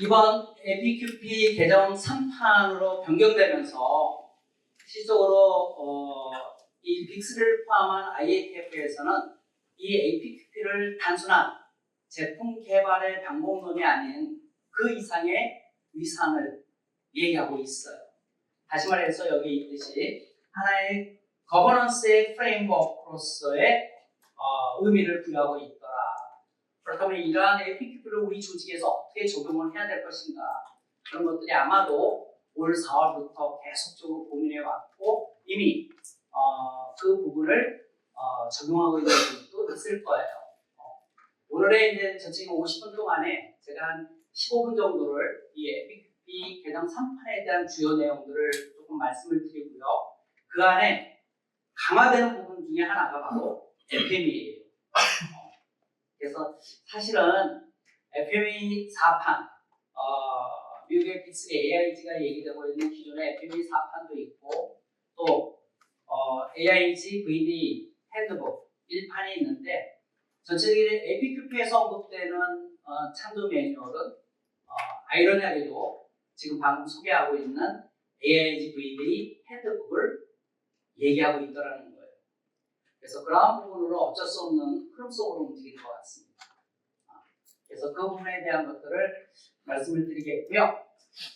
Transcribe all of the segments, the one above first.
이번 APQP 개정 3판으로 변경되면서 실적으로 어, 이 빅스를 포함한 IATF에서는 이 APQP를 단순한 제품 개발의 방법론이 아닌 그 이상의 위상을 얘기하고 있어요. 다시 말해서 여기 있듯이 하나의 거버넌스의 프레임워크로서의 어, 의미를 부여하고 있더라. 그렇다면 이러한 APQ를 우리 조직에서 어떻게 적용을 해야 될 것인가 그런 것들이 아마도 올 4월부터 계속적으로 고민해 왔고 이미 어, 그 부분을 어, 적용하고 있는 분도 있을 거예요. 어, 오늘의 이제 저 지금 50분 동안에 제가 한 15분 정도를 이 APQP 개정 3판에 대한 주요 내용들을 조금 말씀을 드리고요. 그 안에 강화되는 부분 중에 하나가 바로 FM이에요. 그래서 사실은 FME 4판, 어, 미국의 빅스 AIG가 얘기되고 있는 기존의 FME 4판도 있고 또 어, AIG VD 핸드북 1판이 있는데 전체적인 APQP에서 언급되는 어, 찬도 매뉴얼은 어, 아이러니하게도 지금 방금 소개하고 있는 AIG VD 핸드북을 얘기하고 있더라는 거예요. 그래서 그러한 부분으로 어쩔 수 없는 흐름 속으로 움직이는 것 같습니다. 아, 그래서 그 부분에 대한 것들을 말씀을 드리겠고요.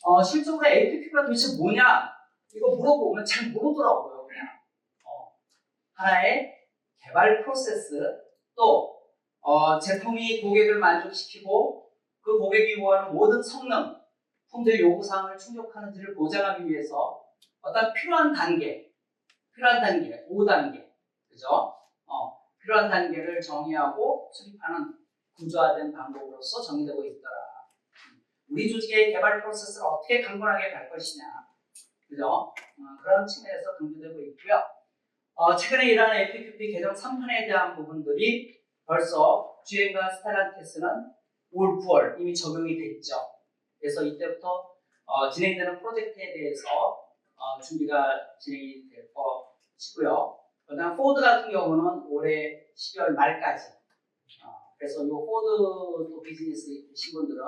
어, 실적으로 APQ가 도대체 뭐냐? 이거 물어보면 잘 모르더라고요, 그냥. 어, 하나의 개발 프로세스, 또, 어, 제품이 고객을 만족시키고 그 고객이 요구하는 모든 성능, 품질 요구사항을 충족하는지를 보장하기 위해서 어떤 필요한 단계, 필요한 단계, 5단계, 그죠? 어, 필요한 단계를 정의하고 수립하는 구조화된 방법으로서 정의되고 있더라. 우리 조직의 개발 프로세스를 어떻게 강건하게 갈 것이냐, 그죠? 어, 그런 측면에서 강조되고 있고요. 어, 최근에 일어난 APQP 개정 3판에 대한 부분들이 벌써 주행과 스타란테스는 올 9월 이미 적용이 됐죠. 그래서 이때부터 어, 진행되는 프로젝트에 대해서 어, 준비가 진행이 될 것이고요. 그다음 포드 같은 경우는 올해 12월 말까지. 어, 그래서 이 포드 또 비즈니스 계신 분들은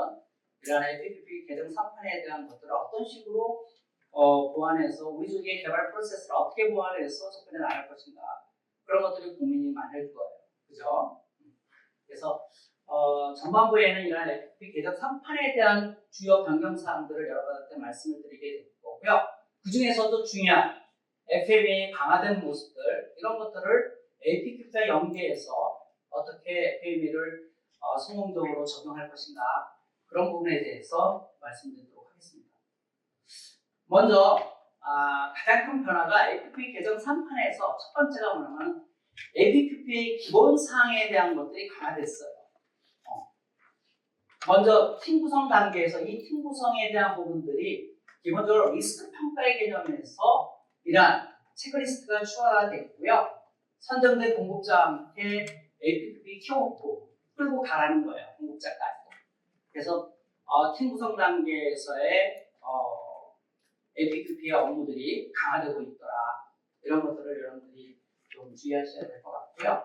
이러한 APP 개정 3판에 대한 것들을 어떤 식으로 어, 보완해서 우리 조직의 개발 프로세스를 어떻게 보완해서 접근해 나갈 것인가 그런 것들이 고민이 많을 거예요. 그죠? 음. 그래서 어, 전반부에는 이러한 APP 개정 3판에 대한 주요 변경 사항들을 여러분한테 말씀을 드리게 될 거고요. 그 중에서도 중요한 FM의 강화된 모습들 이런 것들을 APQ와 연계해서 어떻게 FM을 어, 성공적으로 적용할 것인가 그런 부분에 대해서 말씀드리도록 하겠습니다. 먼저 아, 가장 큰 변화가 APP 개정 3판에서 첫 번째가 뭐냐면 APQP의 기본 사항에 대한 것들이 강화됐어요. 어. 먼저 팀 구성 단계에서 이 팀 구성에 대한 부분들이 기본적으로 리스크 평가의 개념에서 이러한 체크리스트가 추가됐고요. 선정된 공급자한테 APP 키워놓고 끌고 가라는 거예요. 공급자까지. 그래서 어, 팀 구성 단계에서의 어, APQP의 업무들이 강화되고 있더라. 이런 것들을 여러분들이 좀 주의하셔야 될 것 같고요.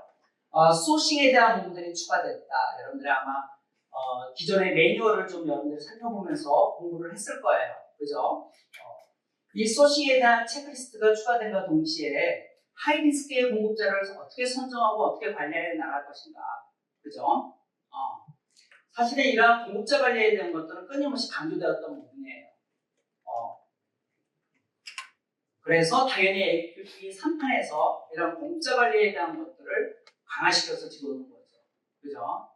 어, 소싱에 대한 부분들이 추가됐다. 여러분들이 아마 어, 기존의 매뉴얼을 좀 여러분들이 살펴보면서 공부를 했을 거예요. 그죠? 어, 이 소싱에 대한 체크리스트가 추가된과 동시에 하이리스크의 공급자를 어떻게 선정하고 어떻게 관리해 나갈 것인가. 그죠? 어, 사실은 이러한 공급자 관리에 대한 것들은 끊임없이 강조되었던 부분이에요. 어, 그래서 당연히 AQP 3판에서 이런 공급자 관리에 대한 것들을 강화시켜서 집어넣는 거죠. 그죠?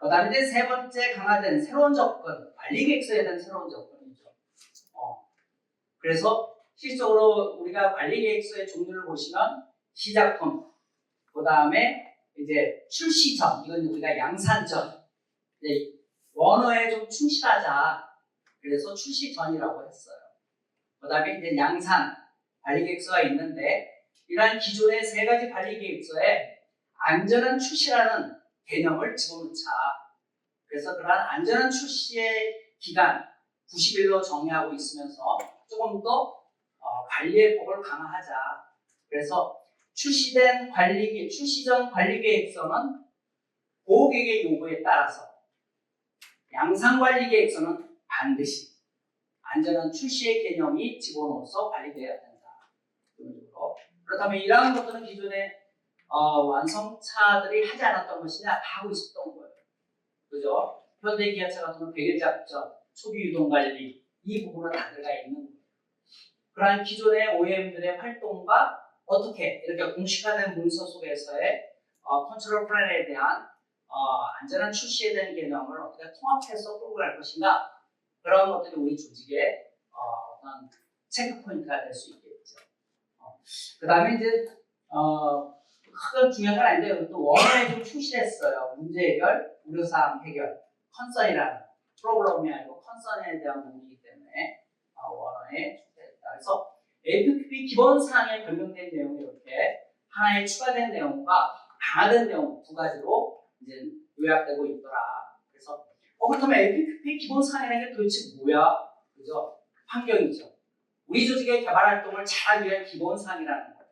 그 다음에 세 번째 강화된 새로운 접근, 관리 계획서에 대한 새로운 접근이죠. 어, 그래서 실적으로 우리가 관리 계획서의 종류를 보시면 시작품, 그 다음에 이제 출시 전, 이건 우리가 양산 전, 이제 원어에 좀 충실하자. 그래서 출시 전이라고 했어요. 그 다음에 이제 양산 관리 계획서가 있는데 이러한 기존의 세 가지 관리 계획서에 안전한 출시라는 개념을 집어넣자. 그래서 그러한 안전한 출시의 기간 90일로 정의하고 있으면서 조금 더 어, 관리의 폭을 강화하자. 그래서 출시된 관리 출시 전 관리 계획서는 고객의 요구에 따라서 양상관리 계획서는 반드시 안전한 출시의 개념이 집어넣어서 관리되어야 된다. 그렇다면 이러한 것들은 기존에 어, 완성차들이 하지 않았던 것이냐 다 하고 있었던 거예요. 그죠? 현대기아차 같은 경우는 백일 작전, 초기 유동 관리 이 부분은 다 들어가 있는 거예요. 그러한 기존의 OEM들의 활동과 어떻게 이렇게 공식화된 문서 속에서의 어, 컨트롤 플랜에 대한 어, 안전한 출시에 대한 개념을 어떻게 통합해서 끌고 갈 것인가 그런 것들이 우리 조직의 어, 어떤 체크 포인트가 될 수 있겠죠. 그 다음에 이제 어, 큰 중요한 건 아닌데 또 원어에 좀 충실했어요. 문제 해결, 우려사항 해결, 컨선이라는 프로그램이 아니고 컨선에 대한 부분이기 때문에 어, 충실했다. 그래서 APQP 기본 사항에 변경된 내용이 이렇게 하나에 추가된 내용과 강화된 내용 두 가지로 이제 요약되고 있더라. 그래서 어 그렇다면 APQP 기본 사항이라는 게 도대체 뭐야? 그죠? 환경이죠. 우리 조직의 개발 활동을 잘하기 위한 기본 사항이라는 거예요.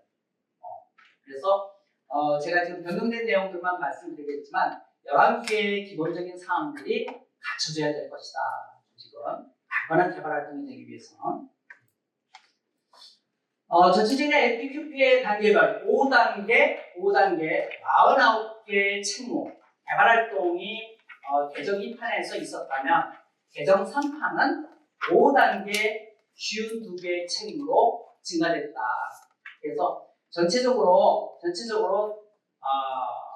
어, 그래서 어, 제가 지금 변경된 내용들만 말씀드리겠지만 11개의 기본적인 사항들이 갖춰져야 될 것이다. 조직은 강건한 개발 활동이 되기 위해서는 어, 전체적인 APQP의 단계별 5단계, 5단계 49개의 책무 개발 활동이 어, 개정 2판에서 있었다면 개정 3판은 5단계 52개의 책무로 증가됐다. 그래서 전체적으로 전체적으로 어,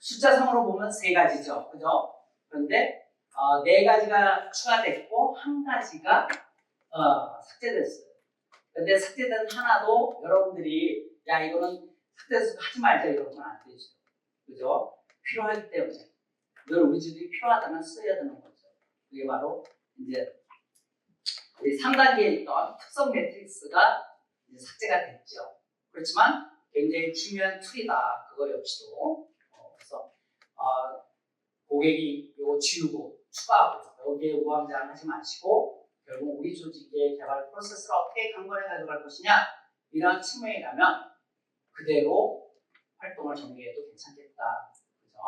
숫자상으로 보면 세 가지죠, 그죠? 그런데 어, 네 가지가 추가됐고 한 가지가 어, 삭제됐어요. 근데 삭제된 하나도 여러분들이 야 이거는 삭제해서 하지 말자 이러면 안 되죠, 그죠? 필요하기 때문에 늘 우리 집이 필요하다면 써야 되는 거죠. 그게 바로 이제 우리 3단계에 있던 특성 매트릭스가 이제 삭제가 됐죠. 그렇지만 굉장히 중요한 툴이다. 그거 역시도. 어, 그래서 어, 고객이 이거 지우고 추가하고 여기에 우왕좌왕하지 마시고 결국 우리 조직의 개발 프로세스를 어떻게 강건해 가져갈 것이냐 이런 측면이라면 그대로 활동을 전개해도 괜찮겠다. 그죠?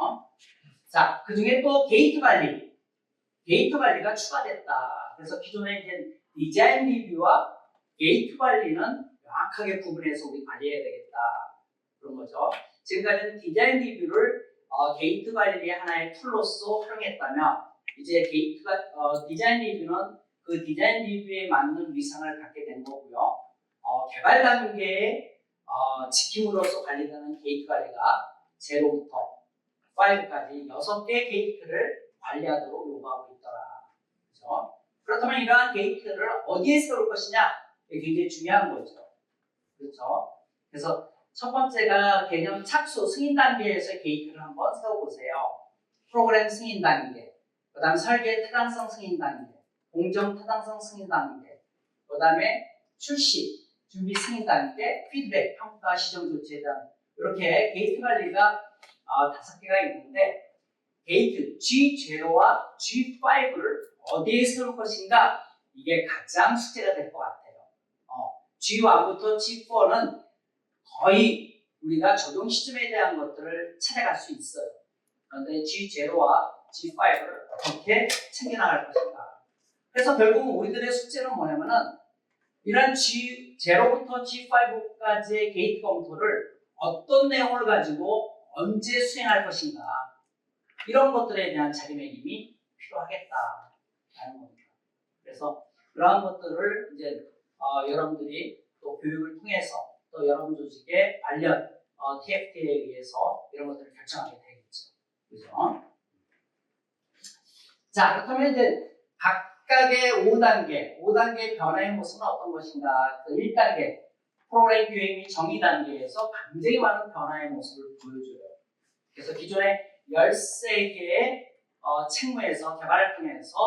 자, 그 중에 또 게이트 관리. 게이트 관리가 추가됐다. 그래서 기존에 이제 디자인 리뷰와 게이트 관리는 명확하게 구분해서 우리 관리해야 되겠다. 그런 거죠. 지금까지는 디자인 리뷰를 어, 게이트 관리의 하나의 툴로서 활용했다면 이제 게이트가 어, 디자인 리뷰는 그 디자인 리뷰에 맞는 위상을 갖게 된 거고요. 어, 개발 단계에 어, 지킴으로써 관리되는 게이트 관리가 제로부터 5까지 6개 게이트를 관리하도록 요구하고 있더라. 그죠? 그렇다면 이러한 게이트를 어디에 세울 것이냐? 이게 굉장히 중요한 거죠. 그렇죠? 그래서 첫 번째가 개념 착수 승인 단계에서 게이트를 한번 세워보세요. 프로그램 승인 단계, 그 다음 설계 타당성 승인 단계, 공정 타당성 승인 단계, 그 다음에 출시, 준비 승인 단계, 피드백, 평가, 시정 조치에 대한 이렇게 게이트 관리가 어, 다섯 개가 있는데 게이트 G0와 G5를 어디에 세울 것인가 이게 가장 숙제가 될 것 같아요. 어, G1부터 G4는 거의 우리가 적용 시점에 대한 것들을 찾아갈 수 있어요. 그런데 G0와 G5를 어떻게 챙겨나갈 것인가. 그래서 결국 우리들의 숙제는 뭐냐면은 이런 G0부터 G5까지의 게이트 검토를 어떤 내용을 가지고 언제 수행할 것인가 이런 것들에 대한 자기매김이 필요하겠다라는 겁니다. 그래서 그러한 것들을 이제 어, 여러분들이 또 교육을 통해서 또 여러분 조직의 관련 어, TFT에 의해서 이런 것들을 결정하게 되겠죠. 그죠? 자 그렇다면 이제 각 각의 5단계, 5단계 변화의 모습은 어떤 것인가? 그 1단계 프로그램 기획 및 정의 단계에서 굉장히 많은 변화의 모습을 보여줘요. 그래서 기존에 13개의 어, 책무에서 개발 활동에서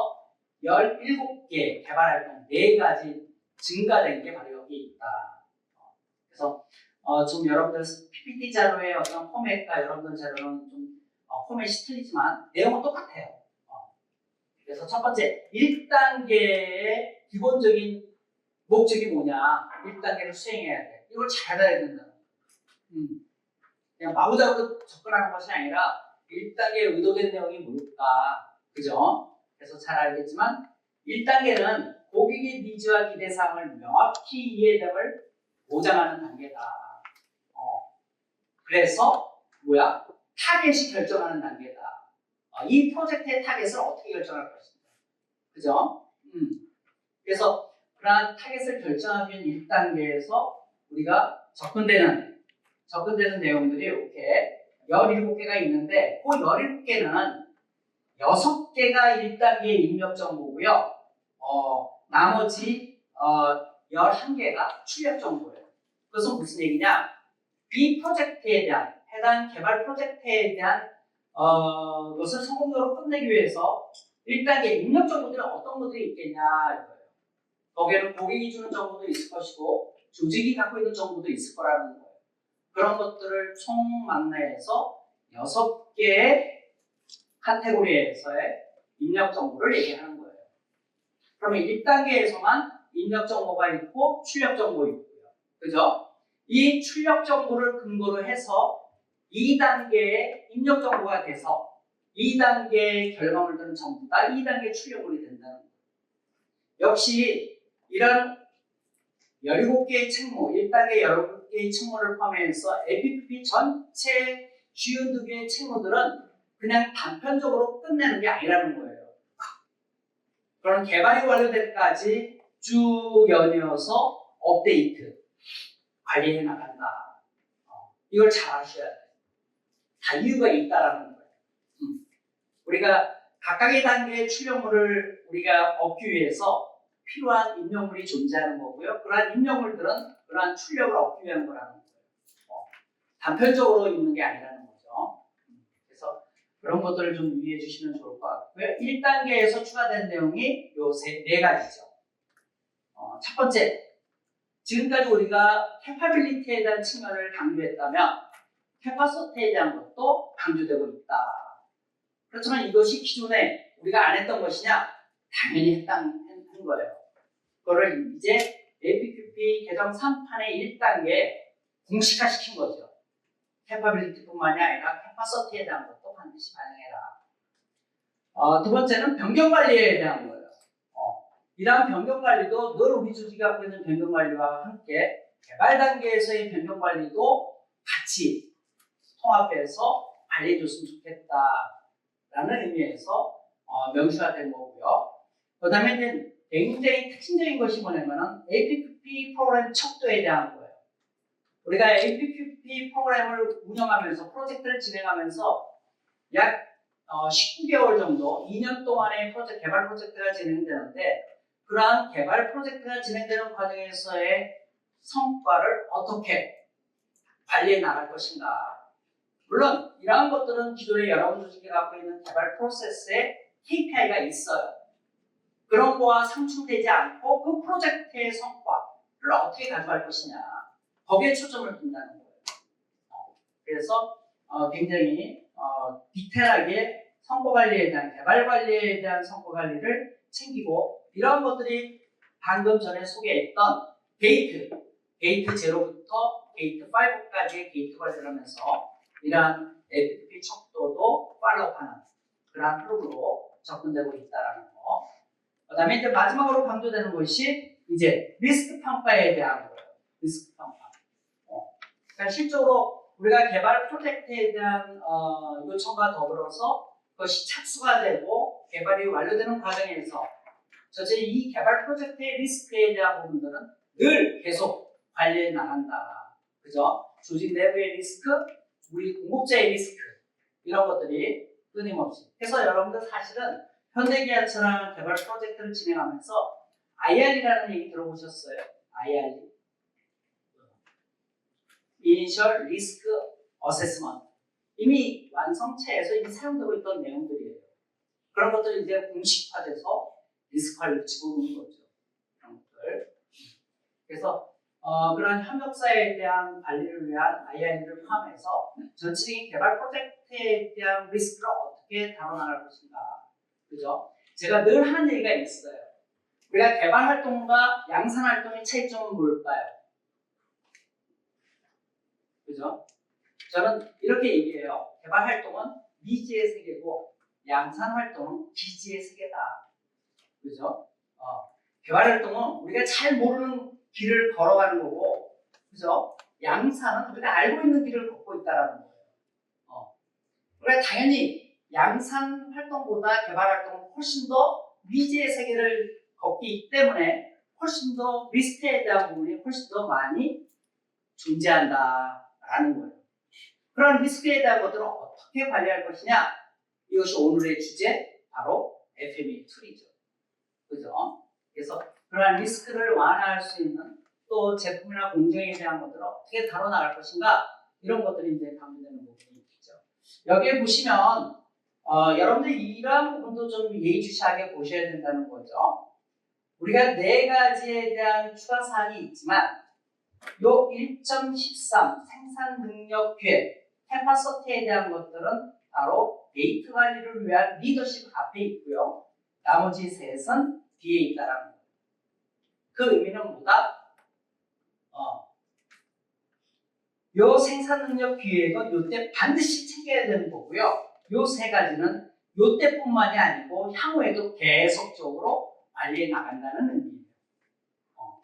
17개 개발 활동 4가지 증가된 게 바로 여기 있다. 어, 그래서 어, 좀 여러분들 PPT 자료의 어떤 포맷과 여러분들 자료는 좀 어, 포맷이 틀리지만 내용은 똑같아요. 어, 그래서 첫 번째 1단계의 기본적인 목적이 뭐냐? 1단계를 수행해야 돼. 이걸 잘 알아야 된다. 음. 그냥 마구잡이로 접근하는 것이 아니라 1단계에 의도된 내용이 뭘까? 그죠? 그래서 잘 알겠지만 1단계는 고객의 니즈와 기대사항을 명확히 이해됨을 보장하는 단계다. 어, 그래서 뭐야? 타겟이 결정하는 단계다. 어, 이 프로젝트의 타겟을 어떻게 결정할 것인가. 그죠? 음. 그래서 그러한 타겟을 결정하기 위한 1단계에서 우리가 접근되는 접근되는 내용들이 이렇게 17개가 있는데 그 17개는 6개가 1단계 입력 정보고요. 어, 나머지 어, 11개가 출력 정보예요. 그것은 무슨 얘기냐? 이 프로젝트에 대한 해당 개발 프로젝트에 대한 어, 것을 성공적으로 끝내기 위해서 1단계 입력 정보들은 어떤 것들이 있겠냐 이거예요. 거기에는 고객이 주는 정보도 있을 것이고 조직이 갖고 있는 정보도 있을 거라는 거예요. 그런 것들을 총 만나해서 여섯 개의 카테고리에서의 입력 정보를 얘기하는 거예요. 그러면 1단계에서만 입력 정보가 있고 출력 정보 있고요. 그죠? 이 출력 정보를 근거로 해서 2단계의 입력 정보가 돼서 2단계의 결과물들은 전부 다 2단계 출력물이 된다는 거예요. 역시 이런 17개의 책무, 1단계 17개의 책무를 포함해서 APP 전체 주요 두 개의 책무들은 그냥 단편적으로 끝내는 게 아니라는 거예요. 그런 개발이 완료될 때까지 쭉 연이어서 업데이트, 관리해 나간다. 어, 이걸 잘 아셔야 돼요. 다 이유가 있다라는 거예요. 음. 우리가 각각의 단계의 출력물을 우리가 얻기 위해서 필요한 입력물이 존재하는 거고요. 그러한 입력물들은 그러한 출력을 얻기 위한 거라는 거예요. 어, 단편적으로 있는 게 아니라는 거죠. 음, 그래서 그런 것들을 좀 유의해 주시면 좋을 것 같고요. 1단계에서 추가된 내용이 요네 가지죠. 어, 첫 번째, 지금까지 우리가 캐파빌리티에 대한 측면을 강조했다면 캐파서티에 대한 것 도 강조되고 있다. 그렇지만 이것이 기존에 우리가 안 했던 것이냐? 당연히 했다, 한 거예요. 그거를 이제 APQP 개정 3판의 1단계에 공식화시킨 거죠. 캐파빌리티뿐만이 아니라 캐파서티에 대한 것도 반드시 반영해라. 어, 두 번째는 변경 관리에 대한 거예요. 어, 이러한 변경 관리도 늘 우리 조직이 갖고 있는 변경 관리와 함께 개발 단계에서의 변경 관리도 같이 통합해서 관리해줬으면 좋겠다라는 의미에서 어, 명시화된 거고요. 그 다음에 이제 굉장히 특징적인 것이 뭐냐면은 APQP 프로그램 척도에 대한 거예요. 우리가 APQP 프로그램을 운영하면서 프로젝트를 진행하면서 약 어, 19개월 정도, 2년 동안의 프로젝트, 개발 프로젝트가 진행되는데 그러한 개발 프로젝트가 진행되는 과정에서의 성과를 어떻게 관리해 나갈 것인가. 물론 이러한 것들은 기존에 여러분 조직이 갖고 있는 개발 프로세스에 KPI가 있어요. 그런 거와 상충되지 않고 그 프로젝트의 성과를 어떻게 가져갈 것이냐. 거기에 초점을 둔다는 거예요. 어, 그래서 어, 굉장히 어, 디테일하게 성과 관리에 대한 개발 관리에 대한 성과 관리를 챙기고 이런 것들이 방금 전에 소개했던 게이트, 게이트 제로부터 게이트 5까지의 게이트 관리를 하면서 이러한 FTP 척도도 팔로우하는 그러한 프로그램으로 접근되고 있다라는 거. 그다음에 이제 마지막으로 강조되는 것이 이제 리스크 평가에 대한 거예요. 리스크 평가. 어. 그러니까 실적으로 우리가 개발 프로젝트에 대한 어, 요청과 더불어서 그것이 착수가 되고 개발이 완료되는 과정에서 전체 이 개발 프로젝트의 리스크에 대한 부분들은 늘 계속 관리해 나간다. 그죠? 조직 내부의 리스크, 우리 공급자의 리스크 이런 것들이 끊임없이. 그래서 여러분들 사실은 현대기아처럼 개발 프로젝트를 진행하면서 IR이라는 얘기 들어보셨어요? IR. Initial Risk Assessment. 이미 완성체에서 이미 사용되고 있던 내용들이에요. 그런 것들이 이제 공식화돼서 리스크 관리를 집어넣는 거죠. 그런 것들. 그래서 어, 그런 협력사에 대한 관리를 위한 IR을 포함해서 전체적인 개발 프로젝트에 대한 리스크를 어떻게 다뤄나갈 것인가. 그죠? 제가 늘 하는 얘기가 있어요. 우리가 개발 활동과 양산 활동의 차이점은 뭘까요? 그죠? 저는 이렇게 얘기해요. 개발 활동은 미지의 세계고 양산 활동은 기지의 세계다. 그죠? 어, 개발 활동은 우리가 잘 모르는 길을 걸어가는 거고, 그죠? 양산은 우리가 알고 있는 길을 걷고 있다라는 거예요. 어. 그러니까 당연히 양산 활동보다 개발 활동은 훨씬 더 미지의 세계를 걷기 때문에 훨씬 더 리스크에 대한 부분이 훨씬 더 많이 존재한다라는 거예요. 그런 리스크에 대한 것들을 어떻게 관리할 것이냐? 이것이 오늘의 주제, 바로 FME 툴이죠. 그죠? 그래서 그러한 리스크를 완화할 수 있는 또 제품이나 공정에 대한 것들을 어떻게 다뤄나갈 것인가? 이런 것들이 이제 담겨되는 부분이 있죠. 여기에 보시면, 어, 여러분들 이러한 부분도 좀 예의주시하게 보셔야 된다는 거죠. 우리가 네 가지에 대한 추가 사항이 있지만, 요 1.13 생산 능력 기획, 캐파서티에 대한 것들은 바로 데이트 관리를 위한 리더십 앞에 있고요. 나머지 셋은 뒤에 있다라는 거예요. 그 의미는 뭐다? 어. 요 생산 능력 기획은 요때 반드시 챙겨야 되는 거고요. 요 세 가지는 요때뿐만이 아니고 향후에도 계속적으로 관리해 나간다는 의미예요. 어.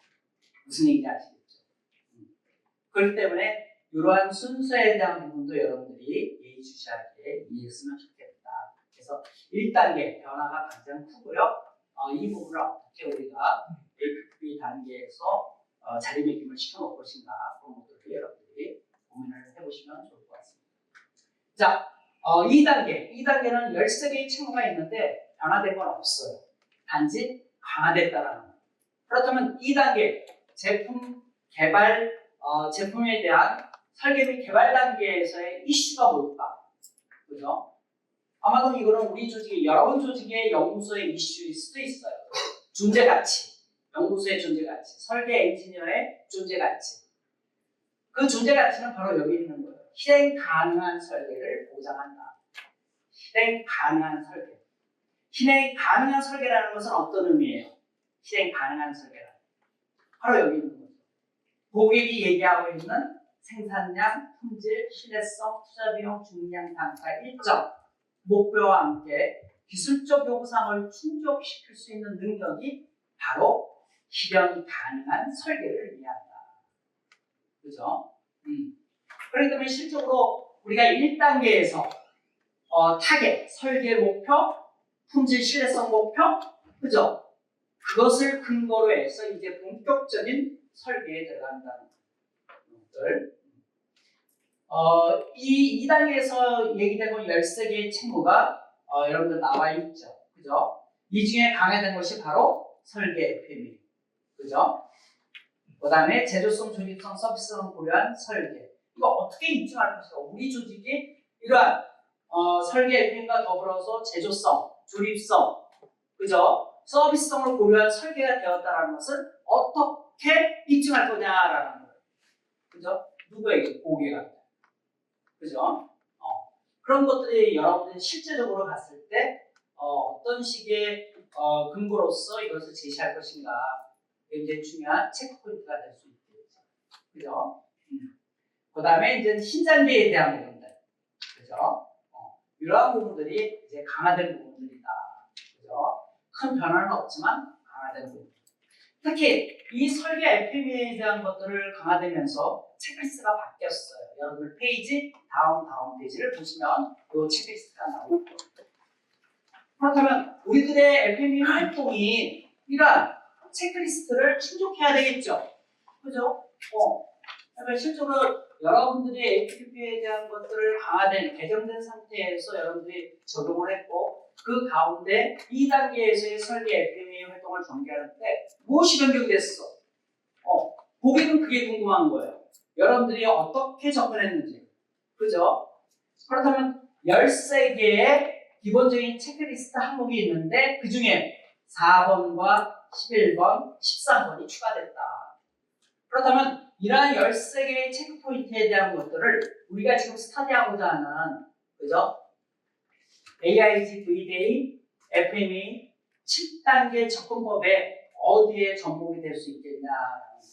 무슨 얘기인지 아시겠죠? 음. 그렇기 때문에 이러한 순서에 대한 부분도 여러분들이 예의주시하게 이해했으면 좋겠다. 그래서 1단계 변화가 가장 크고요. 어, 이 부분을 어떻게 우리가 APP 단계에서 어, 자리매김을 시켜놓을 것인가 그런 것들을 여러분들이 고민을 해보시면 좋을 것 같습니다. 자, 어, 2단계. 2단계는 13개의 친구가 있는데 변화된 건 없어요. 단지 강화됐다라는 거. 그렇다면 2단계 제품 개발 어, 제품에 대한 설계 및 개발 단계에서의 이슈가 뭘까? 그죠? 아마도 이거는 우리 조직의 여러 분 조직의 연구소의 이슈일 수도 있어요. 존재 가치, 연구소의 존재 가치, 설계 엔지니어의 존재 가치. 그 존재 가치는 바로 여기 있는 거예요. 실행 가능한 설계를 보장한다. 실행 가능한 설계. 실행 가능한 설계라는 것은 어떤 의미예요? 실행 가능한 설계라. 바로 여기 있는 거죠. 고객이 얘기하고 있는 생산량, 품질, 신뢰성, 투자 비용, 중량, 단가 일정 목표와 함께 기술적 요구사항을 충족시킬 수 있는 능력이 바로 실현 가능한 설계를 의미한다. 그죠? 음. 때문에 실적으로 우리가 1단계에서 어, 타겟, 설계 목표, 품질 신뢰성 목표, 그죠? 그것을 근거로 해서 이제 본격적인 설계에 들어간다는 것들. 어, 이 2단계에서 얘기되고 13개의 친구가 어, 여러분들 나와 있죠. 그죠? 이 중에 강화된 것이 바로 설계 FM이. 그죠? 그 다음에 제조성, 조직성, 서비스성을 고려한 설계. 이거 어떻게 입증할 것인가? 우리 조직이 이러한 어, 설계 FM과 더불어서 제조성, 조립성, 그죠? 서비스성을 고려한 설계가 되었다는 것은 어떻게 입증할 거냐라는 거예요. 그죠? 누구에게? 고객한테. 그죠? 어, 그런 것들이 여러분들이 실제적으로 봤을 때 어, 떤 식의 어, 근거로서 이것을 제시할 것인가 굉장히 중요한 체크 포인트가 될 수 있겠죠. 그죠? 음. 그 다음에 이제 신장비에 대한 부분들. 그죠? 어, 이러한 부분들이 이제 강화된 부분들이다. 그죠? 큰 변화는 없지만 강화된 부분. 특히 이 설계 FME에 대한 것들을 강화되면서 체크리스트가 바뀌었어요. 여러분들 페이지 다음 다음 페이지를 보시면 이 체크리스트가 나오고 그렇다면 우리들의 FME 활동이 이러한 체크리스트를 충족해야 되겠죠. 그죠? 어. 그러니까 실제로 여러분들이 APP에 대한 것들을 강화된 개정된 상태에서 여러분들이 적용을 했고 그 가운데 2단계에서의 설계 FME 활동을 전개하는데 무엇이 변경됐어? 어, 고객은 그게 궁금한 거예요. 여러분들이 어떻게 접근했는지. 그죠? 그렇다면 13개의 기본적인 체크리스트 항목이 있는데 그 중에 4번과 11번, 13번이 추가됐다. 그렇다면 이러한 13개의 체크 포인트에 대한 것들을 우리가 지금 스타디하고자 하는 그죠? AIG, VDA, FME 7단계 접근법에 어디에 접목이 될 수 있겠냐라는 거예요.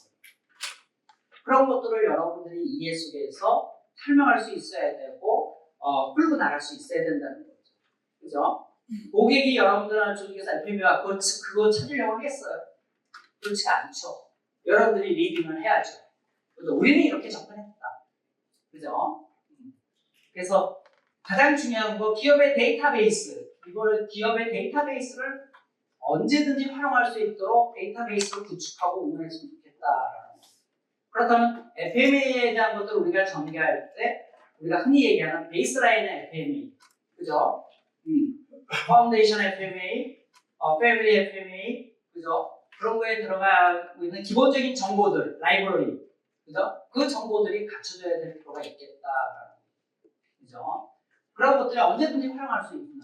그런 것들을 여러분들이 이해 속에서 설명할 수 있어야 되고 어, 끌고 나갈 수 있어야 된다는 거죠. 그죠? 고객이 여러분들 쪽에서 FME와 그거, 그거 찾으려고 하겠어요? 그렇지 않죠. 여러분들이 리딩을 해야죠. 그죠? 우리는 이렇게 접근했다. 그죠? 음. 그래서 가장 중요한 거 기업의 데이터베이스. 이거를 기업의 데이터베이스를 언제든지 활용할 수 있도록 데이터베이스를 구축하고 운영했으면 좋겠다라는 거. 그렇다면 FMEA에 대한 것들 우리가 전개할 때 우리가 흔히 얘기하는 베이스라인의 FME. 그죠? 음. 파운데이션 FMA, 어, 패밀리 FMA, 그죠? 그런 거에 들어가고 있는 기본적인 정보들, 라이브러리, 그죠? 그 정보들이 갖춰져야 될 필요가 있겠다. 그죠? 그런 것들이 언제든지 활용할 수 있는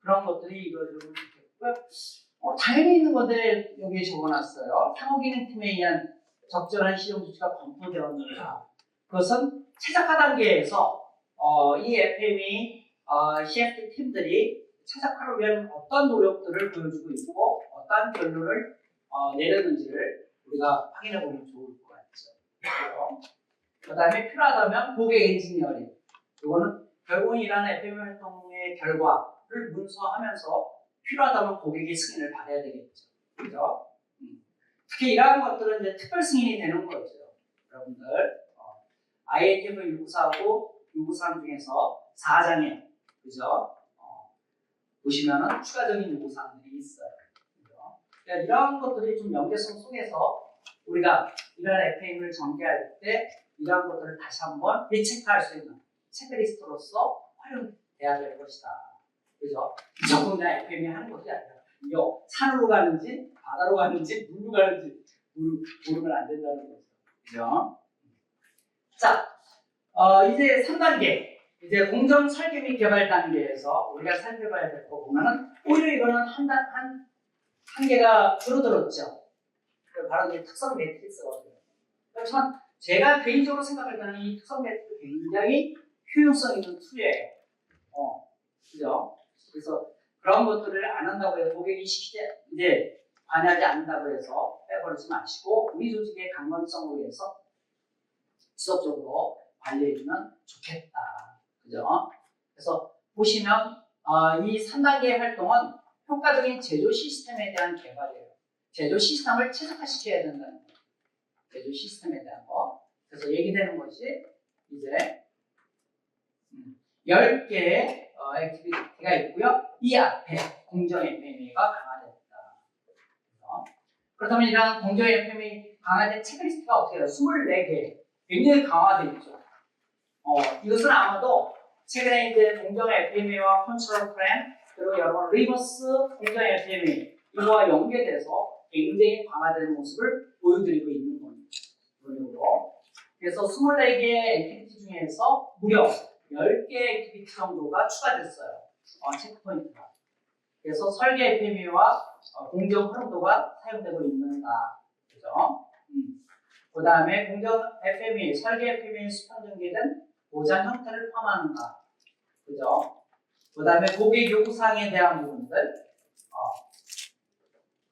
그런 것들이 이거를 있겠고요. 어, 당연히 있는 건데 여기에 적어놨어요. 상호기능 팀에 의한 적절한 실용 조치가 검토되었는가. 그것은 최적화 단계에서 어, 이 FM이 어, CFT 팀들이 최적화를 위한 어떤 노력들을 보여주고 있고 어떠한 결론을 어, 내렸는지를 우리가 확인해 보면 좋을 것 같죠. 그 다음에 필요하다면 고객 엔지니어링. 이거는 결국은 이러한 FM 활동의 결과를 문서하면서 필요하다면 고객의 승인을 받아야 되겠죠. 그죠? 음. 특히 이러한 것들은 이제 특별 승인이 되는 거죠. 여러분들. 어, IATF 요구사하고 요구사항 중에서 4장에 그죠? 보시면은 추가적인 요구사항들이 있어요. 그러니까 이런 것들이 좀 연계성 속에서 우리가 이런 FM을 전개할 때 이런 것들을 다시 한번 리체크할 수 있는 체크리스트로서 활용돼야 될 것이다. 그죠? 무조건 그냥 FM이 하는 것이 아니라 이거 산으로 가는지 바다로 가는지 물로 가는지 모르, 모르면 안 된다는 거죠. 그죠? 자, 어, 이제 3단계 이제 공정 설계 및 개발 단계에서 우리가 살펴봐야 될 거 보면은 오히려 이거는 한, 단, 한, 한 개가 줄어들었죠. 그 바로 이제 특성 매트릭스거든요. 그렇지만 제가 개인적으로 생각할 때는 이 특성 매트릭스 굉장히 효용성 있는 툴이에요. 어, 그죠? 그래서 그런 것들을 안 한다고 해서 고객이 시키지, 이제 관여하지 않는다고 해서 빼버리지 마시고 우리 조직의 강건성을 위해서 지속적으로 관리해주면 좋겠다. 그죠? 그래서 보시면 어, 이 3단계 활동은 효과적인 제조 시스템에 대한 개발이에요. 제조 시스템을 최적화시켜야 된다는 거예요. 제조 시스템에 대한 거. 그래서 얘기되는 것이 이제 음, 10개의 어, 액티비티가 있고요. 이 앞에 공정 FME가 강화됐다. 그죠? 그렇다면 이런 공정 FME 강화된 체크리스트가 어떻게 돼요? 24개. 굉장히 강화되어 있죠. 어, 이것은 아마도 최근에 이제 공정 FME와 컨트롤 프레임 그리고 여러분 리버스 공정 FME 이거와 연계돼서 굉장히 강화되는 모습을 보여드리고 있는 겁니다. 기본적으로. 그래서 24개의 액티비티 중에서 무려 10개 액티비티 정도가 추가됐어요. 어, 체크포인트가. 그래서 설계 FME와 어, 공정 활용도가 사용되고 있는가. 그죠? 음. 그 다음에 공정 FME, 설계 FME 수평 전개된 보장 형태를 포함하는가. 그죠? 그 다음에 고객 요구사항에 대한 부분들. 어.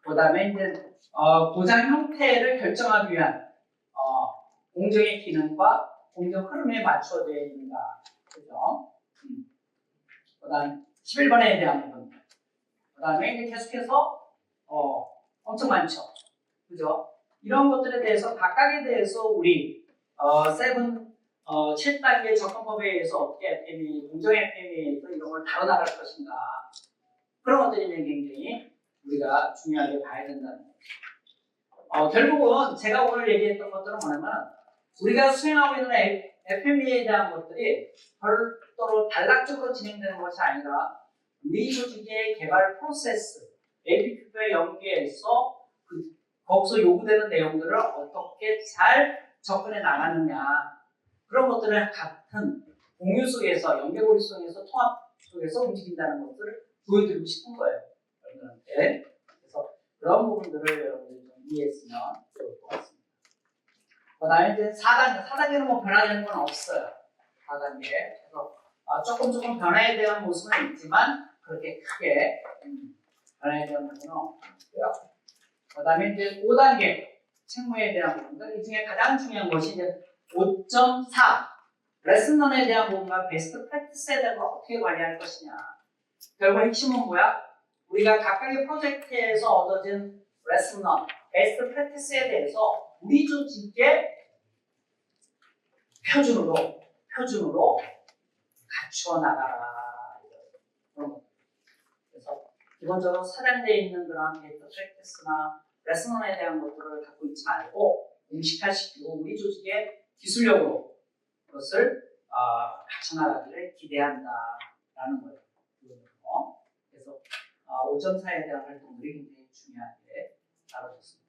그 다음에 이제 어, 보장 형태를 결정하기 위한 어, 공정의 기능과 공정 흐름에 맞춰져 있는가. 그죠? 음. 그 다음 11번에 대한 부분. 그 다음에 이제 계속해서 어, 엄청 많죠. 그죠? 이런 것들에 대해서 각각에 대해서 우리 어, 세븐 어, 7단계 접근법에 의해서 어떻게 FM이, 공정 FM에서 이런 걸 다뤄나갈 것인가. 그런 것들이 굉장히 우리가 중요하게 봐야 된다는 거죠. 어, 결국은 제가 오늘 얘기했던 것들은 뭐냐면 우리가 수행하고 있는 FME에 대한 것들이 별도로 단락적으로 진행되는 것이 아니라 우리 조직의 개발 프로세스, APQ에 연계해서 그, 거기서 요구되는 내용들을 어떻게 잘 접근해 나가느냐 그런 것들을 같은 공유 속에서 연계고리 속에서 통합 속에서 움직인다는 것들을 보여드리고 싶은 거예요 여러분한테 그래서 그런 부분들을 여러분들이 좀 이해했으면 좋을 것 같습니다. 그 다음에 이제 4단계, 4단계는 뭐 변화되는 건 없어요. 4단계. 그래서 아, 조금 조금 변화에 대한 모습은 있지만 그렇게 크게 음, 변화에 대한 부분은 없고요. 그 다음에 이제 5단계 책무에 대한 부분들 이 중에 가장 중요한 것이 이제 5.4 레슨런에 대한 부분과 베스트 프랙티스에 대한 걸 어떻게 관리할 것이냐. 결국 핵심은 뭐야? 우리가 각각의 프로젝트에서 얻어진 레슨런, 베스트 프랙티스에 대해서 우리 조직의 표준으로 표준으로 갖추어 나가라 거. 그래서 기본적으로 사장되어 있는 그런 베스트 프랙티스나 레슨런에 대한 것들을 갖고 있지 말고 인식화시키고 우리 조직의 기술력으로 그것을 어, 갖춰나가기를 기대한다라는 거예요. 어? 그래서 어, 5.4에 대한 활동들이 굉장히 중요하게 다뤄졌습니다.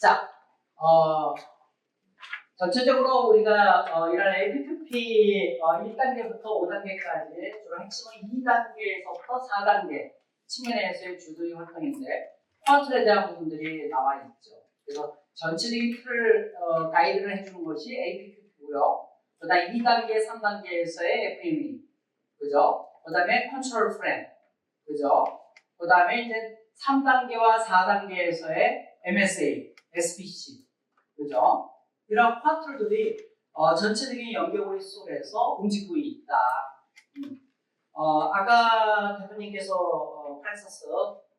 자, 어, 전체적으로 우리가 어, 이런 APQP 어, 1단계부터 5단계까지 주로 핵심은 2단계에서부터 4단계 측면에서의 주도의 활동인데 쿼트에 대한 부분들이 나와 있죠. 그래서 전체적인 틀을 어, 가이드를 해주는 것이 APQP고요. 그 다음 2단계, 3단계에서의 FME, 그죠? 그 다음에 컨트롤 프레임, 그죠? 그 다음에 이제 3단계와 4단계에서의 MSA, SPC, 그죠? 이런 쿼틀들이 어, 전체적인 연계고리 속에서 움직이고 있다. 음. 어, 아까 대표님께서 어, 프란서스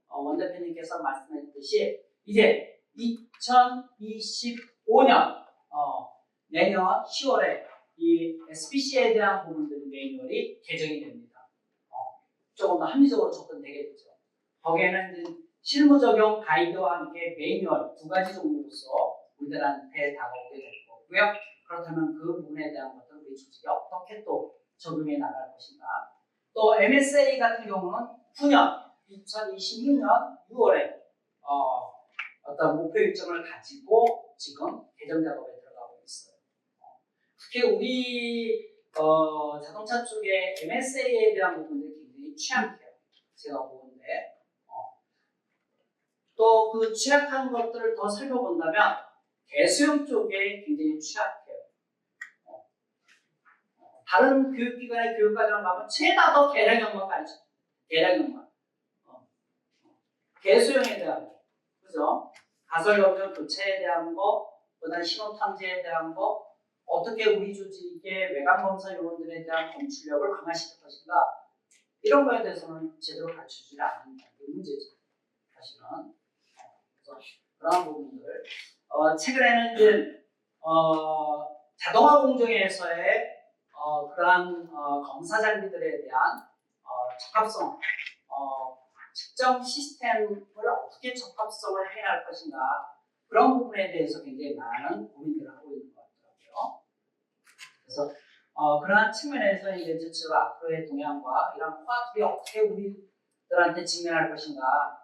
어, 원 대표님께서 말씀했듯이 이제 2025년 어, 내년 10월에 이 SPC에 대한 부분들 매뉴얼이 개정이 됩니다. 어, 조금 더 합리적으로 접근되겠죠. 거기에는 이제 실무 적용 가이드와 함께 매뉴얼 두 가지 종류로서 우리들한테 다가오게 될 거고요. 그렇다면 그 부분에 대한 것들 우리 조직이 어떻게 또 적용해 나갈 것인가. 또 MSA 같은 경우는 9년 2026년 6월에 어, 어떤 목표 일정을 가지고 지금 개정 작업에 들어가고 있어요. 어, 특히 우리 어, 자동차 쪽에 MSA에 대한 부분들이 굉장히 취약해요. 제가 보는데 또그 취약한 것들을 더 살펴본다면 대수형 쪽에 굉장히 취약해요. 어, 어, 다른 교육기관의 교육과정을 가면 최다 더 계량형만 가르쳐. 계량형만. 어, 어. 개수형에 대한 거. 그죠? 가설경정 교체에 대한 거, 그다음 신호 탐지에 대한 거, 어떻게 우리 조직의 외관 검사 요원들에 대한 검출력을 강화시킬 것인가 이런 거에 대해서는 제대로 갖추지 않는 게 문제죠. 사실은 어, 그래서 그런 부분들. 어, 최근에는 이제 어, 자동화 공정에서의 어, 그러한 어, 검사 장비들에 대한 어, 적합성 어, 측정 시스템을 어떻게 적합성을 해야 할 것인가 그런 부분에 대해서 굉장히 많은 고민들을 하고 있는 것 같더라고요. 그래서 어, 그러한 측면에서 이제 전체로 앞으로의 동향과 이런 화합이 어떻게 우리들한테 직면할 것인가